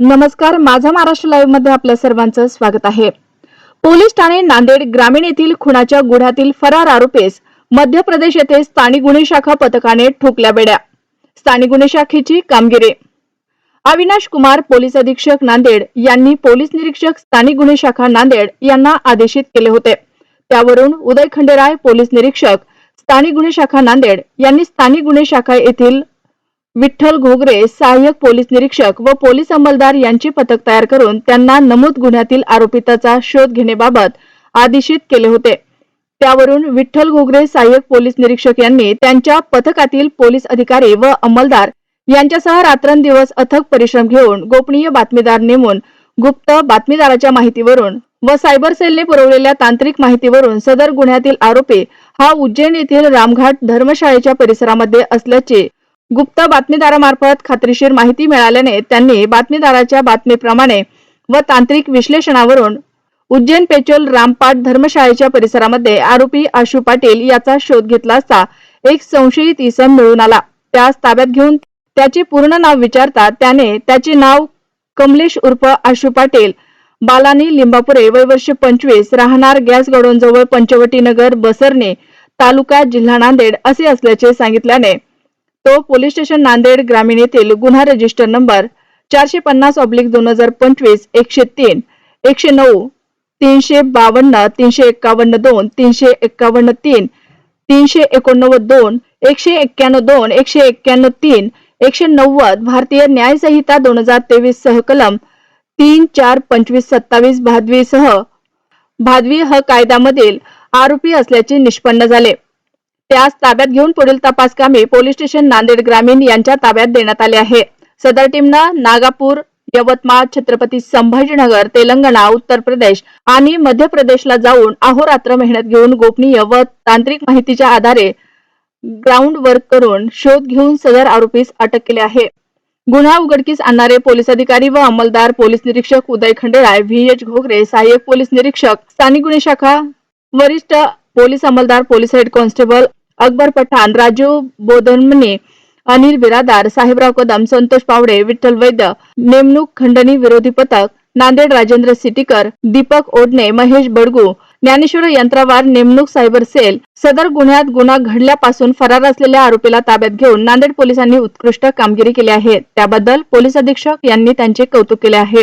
नमस्कार माझा महाराष्ट्र लाईव्हमध्ये आपल्या सर्वांचं स्वागत आहे. पोलीस ठाणे नांदेड ग्रामीण येथील खुनाच्या गुन्ह्यातील फरार आरोपीस मध्य प्रदेश येथे स्थानिक गुन्हे शाखा पथकाने ठोकल्या बेड्या. स्थानिक गुन्हे शाखेची कामगिरी. अविनाश कुमार पोलीस अधीक्षक नांदेड यांनी पोलीस निरीक्षक स्थानिक गुन्हे शाखा नांदेड यांना आदेशित केले होते. त्यावरून उदय खंडेराय पोलीस निरीक्षक स्थानिक गुन्हे शाखा नांदेड यांनी स्थानिक गुन्हे शाखा येथील विठ्ठल घोगरे सहाय्यक पोलीस निरीक्षक व पोलीस अंमलदार यांचे पथक तयार करून त्यांना नमूद गुन्ह्यातील आरोपिताचा शोध घेण्याबाबत आदेशित केले होते. त्यावरून विठ्ठल घोगरे सहाय्यक पोलीस निरीक्षक यांनी त्यांच्या पथकातील पोलीस अधिकारी व अंमलदार यांच्यासह रात्रंदिवस अथक परिश्रम घेऊन गोपनीय बातमीदार नेमून गुप्त बातमीदाराच्या माहितीवरून व सायबर सेलने पुरवलेल्या तांत्रिक माहितीवरून सदर गुन्ह्यातील आरोपी हा उज्जैन येथील रामघाट धर्मशाळेच्या परिसरामध्ये असल्याचे गुप्त बातमीदारामार्फत खात्रीशीर माहिती मिळाल्याने त्यांनी बातमीदाराच्या बातमीप्रमाणे व तांत्रिक विश्लेषणावरून उज्जैन पेचोल रामपाट धर्मशाळेच्या परिसरामध्ये आरोपी आशू पाटील याचा शोध घेतला असता एक संशयित इसम मिळून आला. त्यास ताब्यात घेऊन त्याचे पूर्ण नाव विचारता त्याने त्याचे नाव कमलेश उर्फ आशू पाटील बालानी लिंबापुरे वय वर्ष पंचवीस राहणार गॅस गडोनजवळ पंचवटी नगर बसरणे तालुका जिल्हा नांदेड असे असल्याचे सांगितल्याने तो पोलीस स्टेशन नांदेड ग्रामीण येथील गुन्हा रजिस्टर नंबर चारशे पन्नास ऑब्लिक दोन हजार पंचवीस एकशे तीन एकशे नऊ तीनशे बावन्न तीनशे एक्कावन्न दोन तीनशे एक्कावन्न तीन तीनशे एकोणनव्वद दोन एकशे एक्क्याण्णव दोन एकशे एक्क्याण्णव तीन एकशे नव्वद भारतीय न्याय संहिता दोन हजार तेवीस सह कलम तीन चार पंचवीस सत्तावीस भादवी सह भादवी ह कायद्यामधील आरोपी असल्याचे निष्पन्न झाले. त्यास ताब्यात घेऊन पुढील तपासकामे पोलीस स्टेशन नांदेड ग्रामीण यांच्या ताब्यात देण्यात आले आहे. सदर टीमनं नागापूर यवतमाळ छत्रपती संभाजीनगर तेलंगणा उत्तर प्रदेश आणि मध्य प्रदेशला जाऊन अहोरात्र मेहनत घेऊन गोपनीय व तांत्रिक माहितीच्या आधारे ग्राउंड वर्क करून शोध घेऊन सदर आरोपीस अटक केले आहे. गुन्हा उघडकीस आणणारे पोलीस अधिकारी व अंमलदार पोलीस निरीक्षक उदय खंडेराय व्ही एच घोगरे सहाय्यक पोलीस निरीक्षक स्थानिक गुन्हे शाखा वरिष्ठ police अंमलदार police head constable Akbar Pathan Raju Bodhanmane Anil Biradar Sahebrao Kadam Santosh Pawade Vitthal Vaidya नेमणूक खंडणी विरोधी पथक नांदेड राजेंद्र सिटीकर दीपक ओडणे महेश बडगू ज्ञानेश्वर यंत्रावार नेमणूक सायबर सेल सदर गुन्ह्यात गुन्हा घडल्यापासून फरार असलेल्या आरोपीला ताब्यात घेऊन नांदेड पोलिसांनी उत्कृष्ट कामगिरी केली आहे. त्याबद्दल पोलीस अधीक्षक यांनी त्यांचे कौतुक केले आहे.